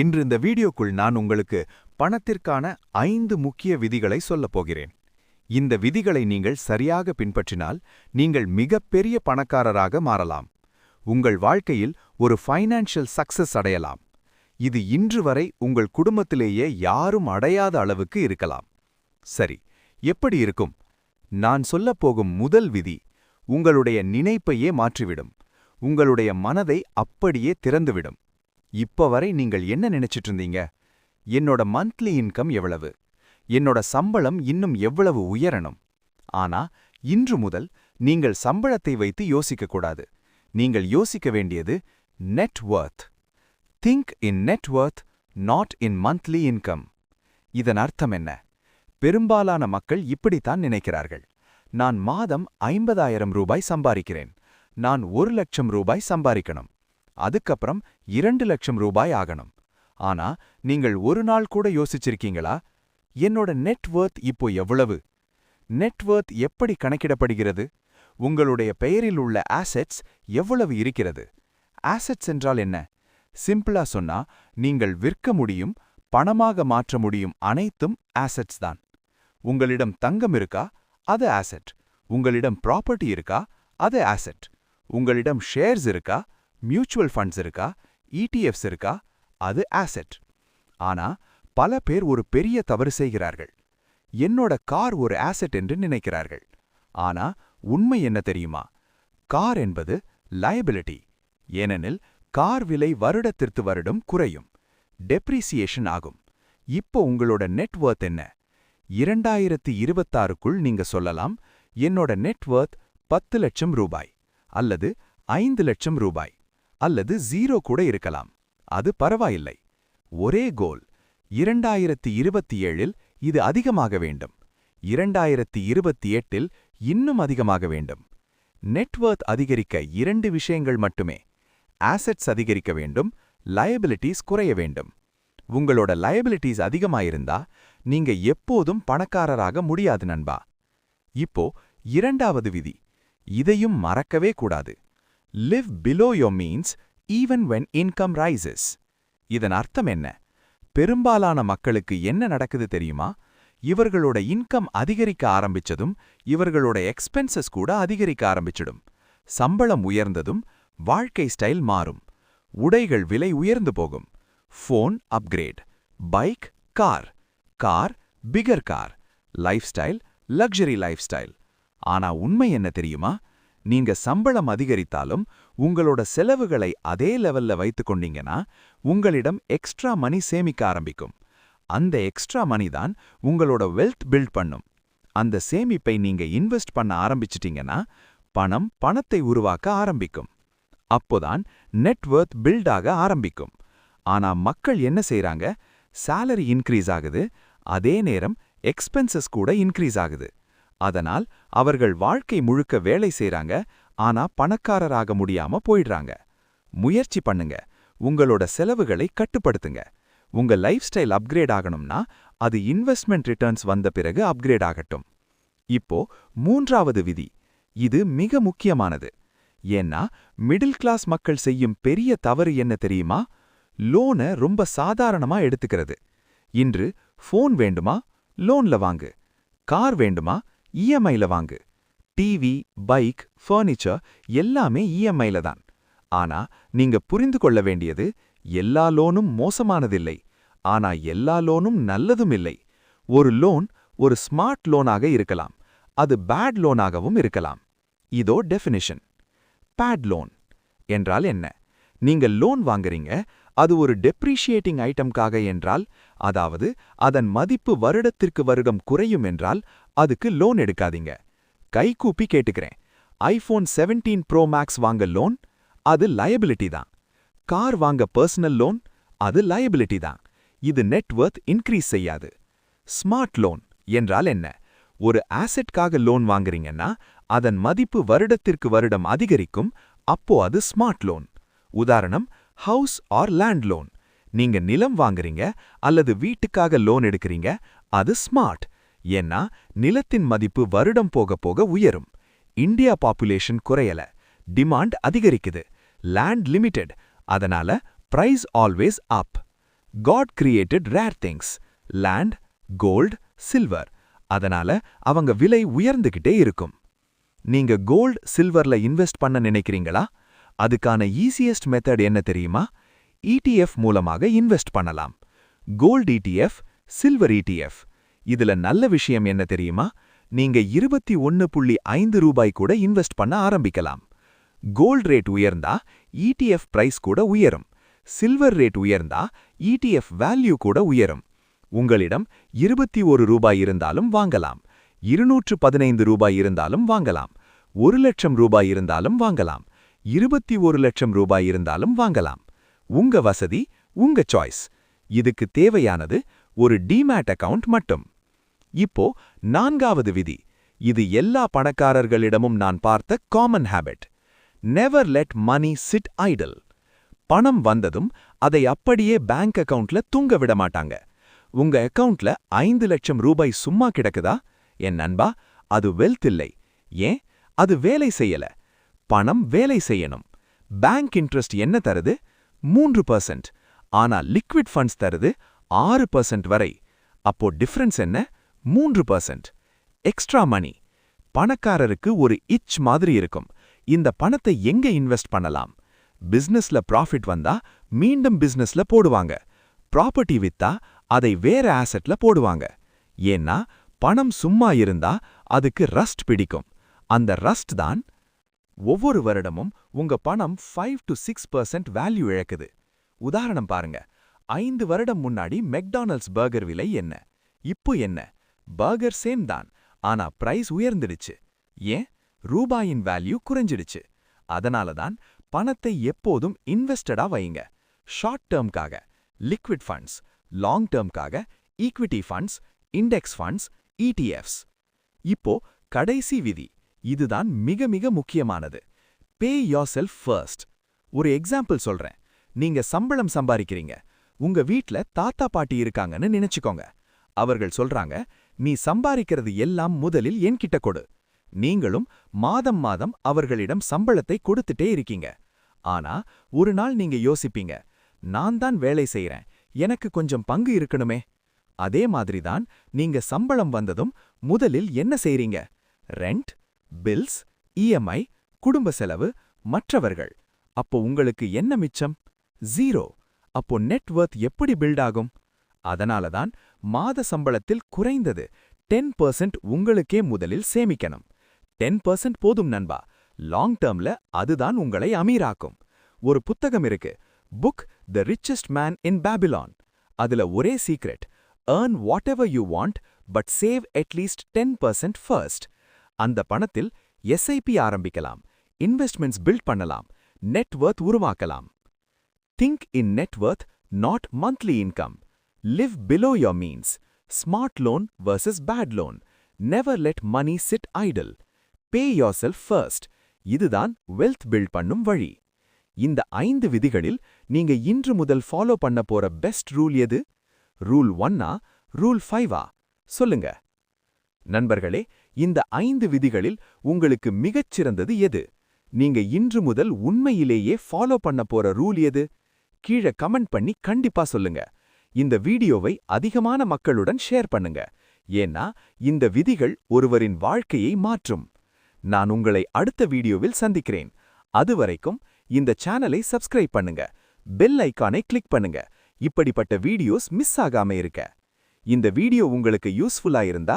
இன்று இந்த வீடியோக்குள் நான் உங்களுக்கு பணத்திற்கான ஐந்து முக்கிய விதிகளை சொல்லப் போகிறேன். இந்த விதிகளை நீங்கள் சரியாக பின்பற்றினால் நீங்கள் மிகப்பெரிய பணக்காரராக மாறலாம். உங்கள் வாழ்க்கையில் ஒரு ஃபைனான்ஷியல் சக்சஸ் அடையலாம். இது இன்று வரை உங்கள் குடும்பத்திலேயே யாரும் அடையாத அளவுக்கு இருக்கலாம். சரி எப்படி இருக்கும்? நான் சொல்லப் போகும் முதல் விதி உங்களுடைய நினைப்பையே மாற்றிவிடும். உங்களுடைய மனதை அப்படியே திறந்துவிடும். இப்ப வரை நீங்கள் என்ன நினைச்சிட்டு இருந்தீங்க? என்னோட மந்த்லி இன்கம் எவ்வளவு? என்னோட சம்பளம் இன்னும் எவ்வளவு உயரணும்? ஆனா இன்று முதல் நீங்கள் சம்பளத்தை வைத்து யோசிக்கக்கூடாது நீங்கள் யோசிக்க வேண்டியது net worth think in net worth not in monthly income இதன் அர்த்தம் என்ன? பெரும்பாலான மக்கள் இப்படித்தான் நினைக்கிறார்கள். நான் மாதம் ஐம்பதாயிரம் ரூபாய் சம்பாதிக்கிறேன். நான் ஒரு லட்சம் ரூபாய் சம்பாதிக்கணும். அதுக்கப்புறம் இரண்டு லட்சம் ரூபாய் ஆகணும். ஆனா நீங்கள் ஒரு நாள் கூட யோசிச்சிருக்கீங்களா? என்னோட நெட் ஒர்த் இப்போ எவ்வளவு? நெட் ஒர்த் எப்படி கணக்கிடப்படுகிறது? உங்களுடைய பெயரில் உள்ள ஆசெட்ஸ் எவ்வளவு இருக்கிறது? ஆசெட்ஸ் என்றால் என்ன? சிம்பிளா சொன்னா நீங்கள் விற்க முடியும் பணமாக மாற்ற முடியும் அனைத்தும் ஆசெட்ஸ் தான். உங்களிடம் தங்கம் இருக்கா? அது ஆசெட். உங்களிடம் ப்ராப்பர்ட்டி இருக்கா? அது ஆசெட். உங்களிடம் ஷேர்ஸ் இருக்கா? மியூச்சுவல் ஃபண்ட்ஸ் இருக்கா இடிஎஃப்ஸ் இருக்கா அது ஆசெட் ஆனா பல பேர் ஒரு பெரிய தவறு செய்கிறார்கள். என்னோட கார் ஒரு ஆசெட் என்று நினைக்கிறார்கள். ஆனா உண்மை என்ன தெரியுமா? கார் என்பது லயபிலிட்டி ஏனெனில் கார் விலை வருடத்திற்கு வருடம் குறையும். டெப்ரிசியேஷன் ஆகும். இப்போ உங்களோட நெட்ஒர்த் என்ன? இரண்டாயிரத்தி இருபத்தாறுக்குள் நீங்க சொல்லலாம் என்னோட நெட்ஒர்த் பத்து லட்சம் ரூபாய் அல்லது ஐந்து லட்சம் ரூபாய். அல்லது ஜீரோ கூட இருக்கலாம். அது பரவாயில்லை. ஒரே கோல் இரண்டாயிரத்தி இருபத்தி ஏழில் இது அதிகமாக வேண்டும். இரண்டாயிரத்தி இருபத்தி எட்டில் இன்னும் அதிகமாக வேண்டும். நெட்வொர்த் அதிகரிக்க இரண்டு விஷயங்கள் மட்டுமே. ஆசெட்ஸ் அதிகரிக்க வேண்டும். லயபிலிட்டிஸ் குறைய வேண்டும். உங்களோட லயபிலிட்டிஸ் அதிகமாயிருந்தா நீங்க எப்போதும் பணக்காரராக முடியாது நண்பா. இப்போ இரண்டாவது விதி. இதையும் மறக்கவே கூடாது. Live below your means even when income rises இதன் அர்த்தம் என்ன? பெரும்பாலான மக்களுக்கு என்ன நடக்குது தெரியுமா? இவர்களோட இன்கம் அதிகரிக்க ஆரம்பிச்சதும் இவர்களோட எக்ஸ்பென்சஸ் கூட அதிகரிக்க ஆரம்பிச்சிடும். சம்பளம் உயர்ந்ததும் வாழ்க்கை ஸ்டைல் மாறும். உடைகள் விலை உயர்ந்து போகும். Phone upgrade bike car car bigger car life style luxury life style ஆனா உண்மை என்ன தெரியுமா? நீங்க சம்பளம் அதிகரித்தாலும் உங்களோட செலவுகளை அதே லெவல்ல வைத்துக் கொண்டீங்கன்னா உங்களிடம் எக்ஸ்ட்ரா மணி சேமிக்க ஆரம்பிக்கும். அந்த எக்ஸ்ட்ரா மணி தான் உங்களோட வெல்த் பில்ட் பண்ணும். அந்த சேமிப்பை நீங்க இன்வெஸ்ட் பண்ண ஆரம்பிச்சிட்டீங்கன்னா பணம் பணத்தை உருவாக்க ஆரம்பிக்கும். அப்போதான் நெட்வொர்த் பில்ட் ஆக ஆரம்பிக்கும். ஆனா மக்கள் என்ன செய்றாங்க? சேலரி இன்க்ரீஸ் ஆகுது. அதே நேரம் எக்ஸ்பென்சஸ் கூட இன்க்ரீஸ் ஆகுது. அதனால் அவர்கள் வாழ்க்கை முழுக்க வேலை செய்றாங்க ஆனா பணக்காரராக முடியாம போயிடுறாங்க. முயற்சி பண்ணுங்க உங்களோட செலவுகளை கட்டுப்படுத்துங்க. உங்க லைஃப் ஸ்டைல் அப்கிரேட் ஆகணும்னா அது இன்வெஸ்ட்மெண்ட் ரிட்டர்ன்ஸ் வந்த பிறகு அப்கிரேட் ஆகட்டும். இப்போ மூன்றாவது விதி இது மிக முக்கியமானது. ஏன்னா மிடில் கிளாஸ் மக்கள் செய்யும் பெரிய தவறு என்ன தெரியுமா? லோனை ரொம்ப சாதாரணமா எடுத்துக்கிறது. இன்று ஃபோன் வேண்டுமா? லோன்ல வாங்கு. கார் வேண்டுமா? இஎம்ஐல வாங்கு. டிவி பைக் ஃபர்னிச்சர் எல்லாமே இஎம்ஐல தான். ஆனா நீங்க புரிந்து கொள்ள வேண்டியது எல்லா லோனும் மோசமானதில்லை. ஆனா எல்லா லோனும் நல்லதும் இல்லை. ஒரு லோன் ஒரு ஸ்மார்ட் லோனாக இருக்கலாம். அது பேட் லோனாகவும் இருக்கலாம். இதோ டெஃபினிஷன் பேட் லோன் என்றால் என்ன? நீங்க லோன் வாங்குறீங்க அது ஒரு டெப்ரிஷியேட்டிங் ஐட்டம்காக என்றால் அதாவது அதன் மதிப்பு வருடத்திற்கு வருடம் குறையும் என்றால் அதுக்கு லோன் எடுக்காதீங்க. கைகூப்பி கேட்டுக்கிறேன். ஐஃபோன் செவன்டீன் ப்ரோ மேக்ஸ் வாங்க லோன் அது லயபிலிட்டி தான். கார் வாங்க பர்சனல் லோன் அது லயபிலிட்டி தான். இது நெட்வொர்த் இன்க்ரீஸ் செய்யாது. ஸ்மார்ட் லோன் என்றால் என்ன? ஒரு ஆசெட்காக லோன் வாங்குறீங்கன்னா அதன் மதிப்பு வருடத்திற்கு வருடம் அதிகரிக்கும் அப்போ அது ஸ்மார்ட் லோன் உதாரணம் ஹவுஸ் ஆர் லேண்ட் லோன். நீங்க நிலம் வாங்குறீங்க அல்லது வீட்டுக்காக லோன் எடுக்கிறீங்க அது ஸ்மார்ட். ஏன்னா நிலத்தின் மதிப்பு வருடம் போக போக உயரும். இந்தியா பாப்புலேஷன் குறையல டிமாண்ட் அதிகரிக்குது. லேண்ட் லிமிடெட் அதனால price always up God created rare things land gold silver அதனால அவங்க விலை உயர்ந்துகிட்டே இருக்கும். நீங்க கோல்ட் சில்வர்ல இன்வெஸ்ட் பண்ண நினைக்கிறீங்களா? அதுக்கான ஈஸியஸ்ட் மெத்தட் என்ன தெரியுமா? இடிஎஃப் மூலமாக இன்வெஸ்ட் பண்ணலாம். கோல்ட் இடிஎஃப் சில்வர் இடிஎஃப் இதுல நல்ல விஷயம் என்ன தெரியுமா? நீங்க இருபத்தி ஒன்னு புள்ளி ஐந்து ரூபாய் கூட இன்வெஸ்ட் பண்ண ஆரம்பிக்கலாம். கோல்ட் ரேட் உயர்ந்தா இடிஎஃப் பிரைஸ் கூட உயரும். சில்வர் ரேட் உயர்ந்தா இடிஎஃப் வேல்யூ கூட உயரும். உங்களிடம் இருபத்தி ஒரு ரூபாய் இருந்தாலும் வாங்கலாம். இருநூற்று பதினைந்து ரூபாய் இருந்தாலும் வாங்கலாம். ஒரு லட்சம் ரூபாய் இருந்தாலும் வாங்கலாம். இருபத்தி ஒரு லட்சம் ரூபாய் இருந்தாலும் வாங்கலாம். உங்க வசதி உங்க சாய்ஸ் இதுக்கு தேவையானது ஒரு டிமேட் அக்கவுண்ட் மட்டும். இப்போ நான்காவது விதி. இது எல்லா பணக்காரர்களிடமும் நான் பார்த்த common habit never let money sit idle பணம் வந்ததும் அதை அப்படியே பேங்க் அக்கவுண்ட்ல தூங்க விட மாட்டாங்க. உங்க அக்கவுண்ட்ல ஐந்து லட்சம் ரூபாய் சும்மா கிடக்குதா? என் நண்பா அது வெல்த் இல்லை. ஏன்? அது வேலை செய்யல. பணம் வேலை செய்யணும். பேங்க் இன்ட்ரெஸ்ட் என்ன தருது? மூன்று பர்சன்ட் ஆனா லிக்விட் ஃபண்ட்ஸ் தருது ஆறு பர்சன்ட் வரை. அப்போ டிஃபரன்ஸ் என்ன? மூன்று பர்சன்ட் எக்ஸ்ட்ரா மணி பணக்காரருக்கு ஒரு இச் மாதிரி இருக்கும். இந்த பணத்தை எங்க இன்வெஸ்ட் பண்ணலாம்? பிசினஸ்ல ப்ராஃபிட் வந்தா மீண்டும் பிசினஸ்ல போடுவாங்க. ப்ராப்பர்ட்டி வித்தா அதை வேற ஆசெட்ல போடுவாங்க. ஏன்னா பணம் சும்மா இருந்தா அதுக்கு ரஸ்ட் பிடிக்கும். அந்த ரஸ்ட் தான் ஒவ்வொரு வருடமும் உங்க பணம் five to six percent value இழக்குது. உதாரணம் பாருங்க ஐந்து வருடம் முன்னாடி மெக்டானல்ட்ஸ் பர்கர் விலை என்ன? இப்போ என்ன? பர்கர் சேம் தான் ஆனா பிரைஸ் உயர்ந்துடுச்சு. ஏன்? ரூபாயின் வேல்யூ குறைஞ்சிடுச்சு. அதனால தான் பணத்தை எப்போதும் இன்வெஸ்டடா வைங்க. ஷார்ட் டேர்ம்காக liquid funds long டேர்ம்காக equity funds index funds ETFs இப்போ கடைசி விதி இதுதான் மிக மிக முக்கியமானது. பே யோர் செல்ஃப் ஃபர்ஸ்ட் ஒரு எக்ஸாம்பிள் சொல்றேன். நீங்க சம்பளம் சம்பாதிக்கிறீங்க உங்க வீட்ல தாத்தா பாட்டி இருக்காங்கன்னு நினைச்சுக்கோங்க. அவர்கள் சொல்றாங்க நீ சம்பாதிக்கிறது எல்லாம் முதலில் என்கிட்ட கொடு. நீங்களும் மாதம் மாதம் அவர்களிடம் சம்பளத்தை கொடுத்துட்டே இருக்கீங்க. ஆனா ஒரு நாள் நீங்க யோசிப்பீங்க நான் தான் வேலை செய்யறேன் எனக்கு கொஞ்சம் பங்கு இருக்கணுமே. அதே மாதிரிதான் நீங்க சம்பளம் வந்ததும் முதலில் என்ன செய்றீங்க? ரெண்ட் பில்ஸ் இஎம்ஐ குடும்ப செலவு மற்றவர்கள். அப்போ உங்களுக்கு என்ன மிச்சம்? ஜீரோ. அப்போ நெட்வொர்த் எப்படி பில்ட் ஆகும்? அதனால தான் மாத சம்பளத்தில் குறைந்தது டென் பர்சன்ட் உங்களுக்கே முதலில் சேமிக்கணும். டென் பர்சன்ட் போதும் நண்பா. லாங் டேர்ம்ல அதுதான் உங்களை அமீராக்கும். ஒரு புத்தகம் இருக்கு. Book the richest man in Babylon அதுல ஒரே secret earn whatever you want but save at least ten percent first அந்த பணத்தில் எஸ்ஐபி ஆரம்பிக்கலாம் இன்வெஸ்ட்மெண்ட்ஸ் பில்ட் பண்ணலாம் நெட்வொர்த் உருவாக்கலாம். Think in net worth not monthly income live below your means smart loan versus bad loan never let money sit idle pay yourself first இதுதான் wealth build பண்ணும் வழி. இந்த ஐந்து விதிகளில் நீங்க இன்று முதல் ஃபாலோ பண்ண போற பெஸ்ட் ரூல் எது? ரூல் ஒன்னா ரூல் ஃபைவா சொல்லுங்க. நண்பர்களே இந்த ஐந்து விதிகளில் உங்களுக்கு மிகச்சிறந்தது எது? நீங்க இன்று முதல் உண்மையிலேயே ஃபாலோ பண்ண போற ரூல் எது? கீழே கமெண்ட் பண்ணி கண்டிப்பா சொல்லுங்க. இந்த வீடியோவை அதிகமான மக்களுடன் ஷேர் பண்ணுங்க. ஏன்னா இந்த விதிகள் ஒருவரின் வாழ்க்கையை மாற்றும். நான் உங்களை அடுத்த வீடியோவில் சந்திக்கிறேன். அதுவரைக்கும் இந்த சேனலை சப்ஸ்கிரைப் பண்ணுங்க. பெல் ஐக்கானை கிளிக் பண்ணுங்க. இப்படிப்பட்ட வீடியோஸ் மிஸ் ஆகாம இருக்க. இந்த வீடியோ உங்களுக்கு யூஸ்ஃபுல்லா இருந்தா